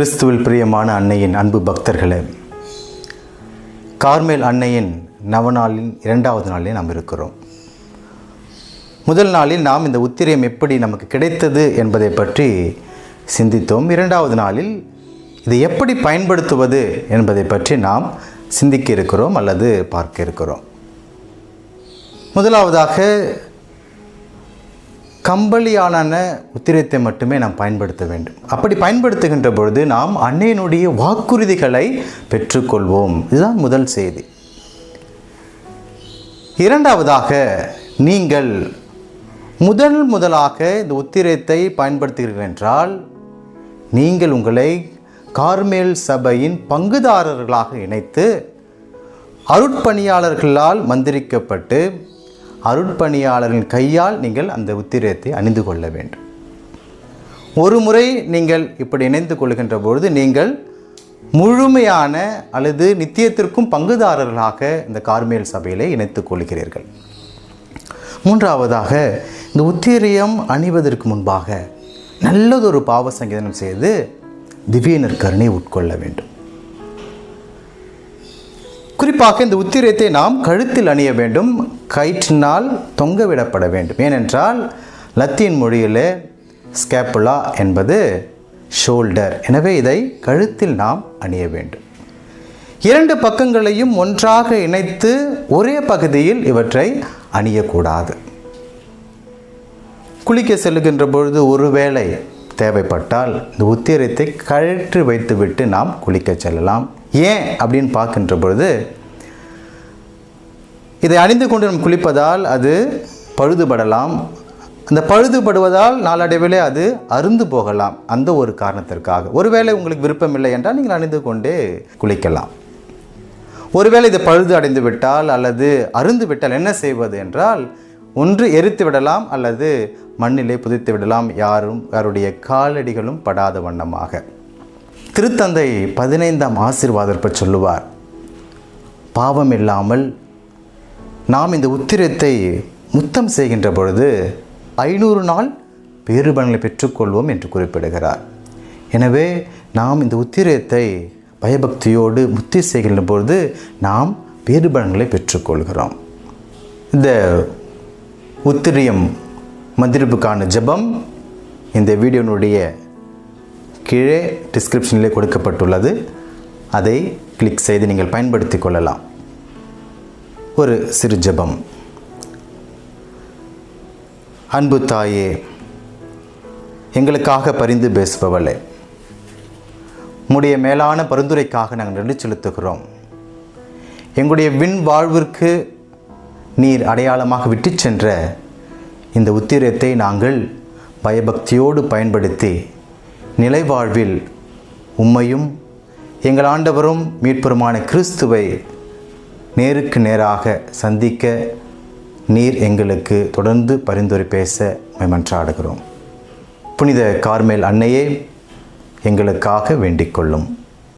கிறிஸ்துவில் பிரியமான அன்னையின் அன்பு பக்தர்களே கார்மேல் அன்னையின் நவநாளின் இரண்டாவது நாளில் நாம் இருக்கிறோம். முதல் நாளில் நாம் இந்த உத்திரியம் எப்படி நமக்கு கிடைத்தது என்பதை பற்றி சிந்தித்தோம். இரண்டாவது நாளில் இதை எப்படி பயன்படுத்துவது என்பதை பற்றி நாம் சிந்திக்க இருக்கிறோம் அல்லது பார்க்க இருக்கிறோம். முதலாவதாக கம்பளியாலான உத்திரத்தை மட்டுமே நாம் பயன்படுத்த வேண்டும். அப்படி பயன்படுத்துகின்ற பொழுது நாம் அன்னையினுடைய வாக்குறுதிகளை பெற்றுக்கொள்வோம். இதுதான் முதல் செய்தி. இரண்டாவதாக நீங்கள் முதல் முதலாக இந்த உத்திரத்தை பயன்படுத்துகிறீர்கள் என்றால் நீங்கள் உங்களை கார்மேல் சபையின் பங்குதாரர்களாக இணைத்து அருட்பணியாளர்களால் மந்திரிக்கப்பட்டு அருட்பணியாளரின் கையால் நீங்கள் அந்த உத்திரத்தை அணிந்து கொள்ள வேண்டும். ஒரு முறை நீங்கள் இப்படி இணைந்து கொள்கின்ற பொழுது நீங்கள் முழுமையான அல்லது நித்தியத்திற்கும் பங்குதாரர்களாக இந்த கார்மேல் சபையிலே இணைத்துக் கொள்கிறீர்கள். மூன்றாவதாக இந்த உத்திரியம் அணிவதற்கு முன்பாக நல்லதொரு பாவ சங்கீதனம் செய்து திவ்ய நற்கருணை உட்கொள்ள வேண்டும். குறிப்பாக இந்த உத்திரத்தை நாம் கழுத்தில் அணிய வேண்டும். கயிற்றினால் தொங்கவிடப்பட வேண்டும். ஏனென்றால் லத்தீன் மொழியில் ஸ்கேப்புலா என்பது ஷோல்டர் எனவே இதை கழுத்தில் நாம் அணிய வேண்டும். இரண்டு பக்கங்களையும் ஒன்றாக இணைத்து ஒரே பகுதியில் இவற்றை அணியக்கூடாது. குளிக்க செல்லுகின்ற பொழுது ஒருவேளை தேவைப்பட்டால் இந்த உத்திரத்தை கழற்றி வைத்துவிட்டு நாம் குளிக்க செல்லலாம். ஏன் அப்படின்னு பார்க்கின்ற பொழுது இதை அணிந்து கொண்டு நாம் குளிப்பதால் அது பழுதுபடலாம். அந்த பழுதுபடுவதால் நாளடைவிலே அது அருந்து போகலாம். அந்த ஒரு காரணத்திற்காக. ஒருவேளை உங்களுக்கு விருப்பம் இல்லை என்றால் நீங்கள் அணிந்து கொண்டே குளிக்கலாம். ஒருவேளை இது பழுது அடைந்து விட்டால் அல்லது அருந்து விட்டால் என்ன செய்வது என்றால் ஒன்று எரித்து விடலாம் அல்லது மண்ணிலே புதைத்து விடலாம். யாரும் யாருடைய காலடிகளும் படாத வண்ணமாக. திருத்தந்தை பதினைந்தாம் ஆசீர்வாதற்ப சொல்லுவார். பாவம் இல்லாமல் நாம் இந்த உத்திரத்தை முத்தம் செய்கின்ற பொழுது ஐநூறு நாள் பேறுபலனை பெற்றுக்கொள்வோம் என்று குறிப்பிடுகிறார். எனவே நாம் இந்த உத்திரத்தை பயபக்தியோடு முத்தி செய்கின்ற பொழுது நாம் பேறுபலன்களை பெற்றுக்கொள்கிறோம். இந்த உத்திரியம் மந்திரிப்புக்கான ஜெபம் இந்த வீடியோனுடைய கீழே டிஸ்கிரிப்ஷனிலே கொடுக்கப்பட்டுள்ளது. அதை கிளிக் செய்து நீங்கள் பயன்படுத்தி கொள்ளலாம். ஒரு சிறு ஜபம். அன்பு தாயே எங்களுக்காக பரிந்து பேசுபவளே உங்களுடைய மேலான பரிந்துரைக்காக நாங்கள் நன்றி செலுத்துகிறோம். எங்களுடைய விண் வாழ்விற்கு நீர் அடையாளமாக விட்டு சென்ற இந்த உத்திரத்தை நாங்கள் பயபக்தியோடு பயன்படுத்தி நிலைவாழ்வில் உம்மையும் எங்கள் ஆண்டவரும் மீட்பெருமான கிறிஸ்துவை நேருக்கு நேராக சந்திக்க நீர் எங்களுக்கு தொடர்ந்து பரிந்துரை பேச மன்றாடுகிறோம் புனித கார்மேல் அன்னையே எங்களுக்காக வேண்டிக் கொள்ளும்.